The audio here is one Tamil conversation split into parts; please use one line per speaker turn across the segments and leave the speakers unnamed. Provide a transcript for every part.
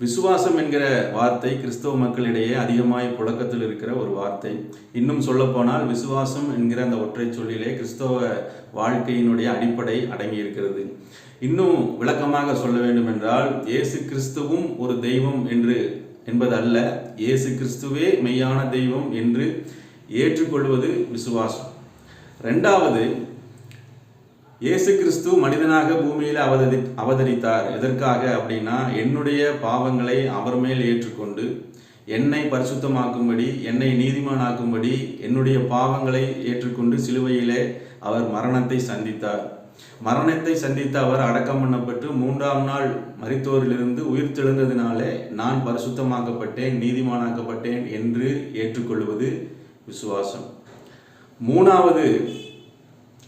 விசுவாசம் என்கிற வார்த்தை கிறிஸ்தவ மக்களிடையே அதிகமாய் புழக்கத்தில் இருக்கிற ஒரு வார்த்தை. இன்னும் சொல்லப்போனால் விசுவாசம் என்கிற அந்த ஒற்றை சொல்லிலே கிறிஸ்தவ வாழ்க்கையினுடைய அடிப்படை அடங்கி இருக்கிறது இன்னும் விளக்கமாக சொல்ல வேண்டும் என்றால் இயேசு கிறிஸ்துவும் ஒரு தெய்வம் என்று என்பது அல்ல இயேசு கிறிஸ்துவே மெய்யான தெய்வம் என்று ஏற்றுக்கொள்வது விசுவாசம். ரெண்டாவது இயேசு கிறிஸ்து மனிதனாக பூமியில் அவதரி அவதரித்தார் எதற்காக அப்படின்னா என்னுடைய பாவங்களை அவர் மேல் ஏற்றுக்கொண்டு என்னை பரிசுத்தமாக்கும்படி என்னை நீதிமானாக்கும்படி என்னுடைய பாவங்களை ஏற்றுக்கொண்டு சிலுவையிலே அவர் மரணத்தை சந்தித்தார். மரணத்தை சந்தித்த அவர் அடக்கம் பண்ணப்பட்டு மூன்றாம் நாள் மறித்தோரிலிருந்து உயிர் தெழுந்ததினாலே நான் பரிசுத்தமாக்கப்பட்டேன் நீதிமானாக்கப்பட்டேன் என்று ஏற்றுக்கொள்வது விசுவாசம். மூணாவது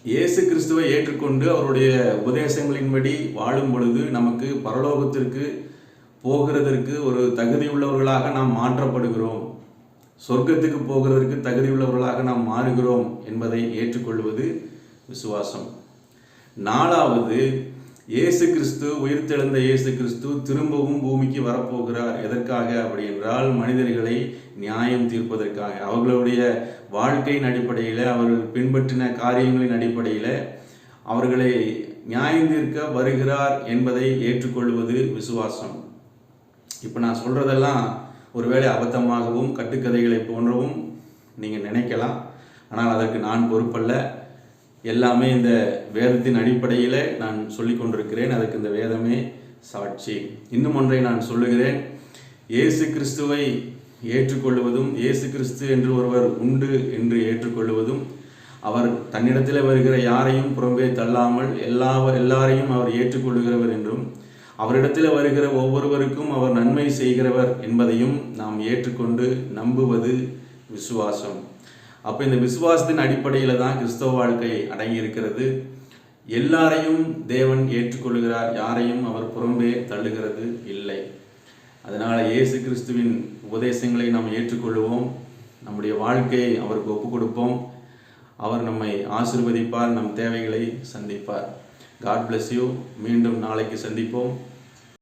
இயேசு கிறிஸ்துவை ஏற்றுக்கொண்டு அவருடைய உபதேசங்களின்படி வாழும் பொழுது நமக்கு பரலோகத்திற்கு போகிறதற்கு ஒரு தகுதி உள்ளவர்களாக நாம் மாற்றப்படுகிறோம். சொர்க்கத்துக்கு போகிறதற்கு தகுதி உள்ளவர்களாக நாம் மாறுகிறோம் என்பதை ஏற்றுக்கொள்வது விசுவாசம். நாலாவது இயேசு கிறிஸ்து உயிர்த்தெழுந்த இயேசு கிறிஸ்து திரும்பவும் பூமிக்கு வரப்போகிறார். எதற்காக? அப்படி என்றால் மனிதர்களை நியாயம் தீர்ப்பதற்காக. அவர்களுடைய வாழ்க்கையின் அடிப்படையில் அவர்கள் பின்பற்றின காரியங்களின் அடிப்படையில் அவர்களை நியாயம் தீர்க்க வருகிறார் என்பதை ஏற்றுக்கொள்வது விசுவாசம். இப்போ நான் சொல்கிறதெல்லாம் ஒருவேளை அபத்தமாகவும் கட்டுக்கதைகளை போன்றவும் நீங்கள் நினைக்கலாம். ஆனால் அதற்கு நான் பொறுப்பல்ல. எல்லாமே இந்த வேதத்தின் அடிப்படையில் நான் சொல்லி கொண்டிருக்கிறேன். அதுக்கு இந்த வேதமே சாட்சி. இன்னும் ஒன்றை நான் சொல்லுகிறேன். இயேசு கிறிஸ்துவை ஏற்றுக்கொள்வதும் இயேசு கிறிஸ்து என்று ஒருவர் உண்டு என்று ஏற்றுக்கொள்வதும் அவர் தன்னிடத்தில் வருகிற யாரையும் புறம்பே தள்ளாமல் எல்லா எல்லாரையும் அவர் ஏற்றுக்கொள்கிறவர் என்றும் அவரிடத்தில் வருகிற ஒவ்வொருவருக்கும் அவர் நன்மை செய்கிறவர் என்பதையும் நாம் ஏற்றுக்கொண்டு நம்புவது விசுவாசம். அப்போ இந்த விசுவாசத்தின் அடிப்படையில் தான் கிறிஸ்தவ வாழ்க்கை அடங்கி இருக்கிறது எல்லாரையும் தேவன் ஏற்றுக்கொள்கிறார் யாரையும் அவர் புறம்பே தள்ளுகிறது இல்லை. அதனால் இயேசு கிறிஸ்துவின் உபதேசங்களை நாம் ஏற்றுக்கொள்வோம் நம்முடைய வாழ்க்கையை அவருக்கு ஒப்பு கொடுப்போம். அவர் நம்மை ஆசிர்வதிப்பார் நம் தேவைகளை சந்திப்பார். காட் பிளஸ் யூ மீண்டும் நாளைக்கு சந்திப்போம்.